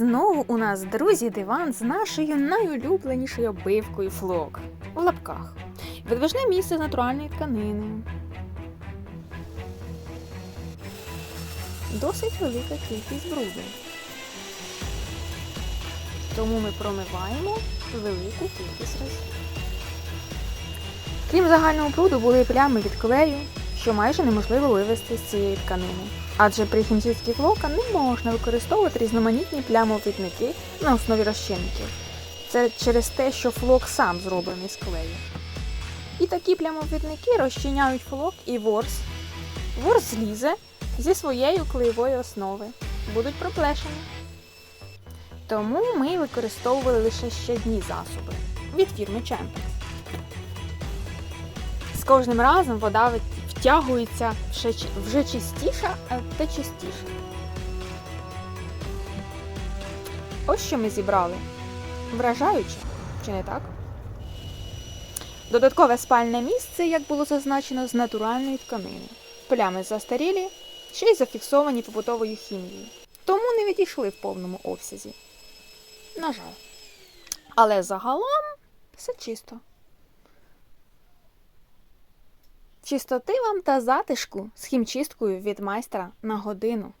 знову у нас, друзі, диван з нашою найулюбленішою обивкою флок в лапках. Видвижне місце з натуральної тканини. Досить велика кількість бруду. Тому ми промиваємо велику кількість разів. Крім загального бруду, були плями від клею, що майже неможливо вивести з цієї тканини. Адже при хімчистці флока не можна використовувати різноманітні плямовідники на основі розчинників. Це через те, що флок сам зроблений з клею. І такі плямовідники розчиняють флок і ворс. Ворс злізе зі своєю клеєвої основи. Будуть проплешені. Тому ми використовували лише щодні засоби від фірми Chempex. З кожним разом вода втягується вже, чистіше та частіше. Ось що ми зібрали. Вражаюче, чи не так? Додаткове спальне місце, як було зазначено, з натуральної тканини. Плями застарілі, ще й зафіксовані побутовою хімією. Тому не відійшли в повному обсязі. На жаль. Але загалом все чисто. Чистоти вам та затишку з хімчисткою від майстра на годину.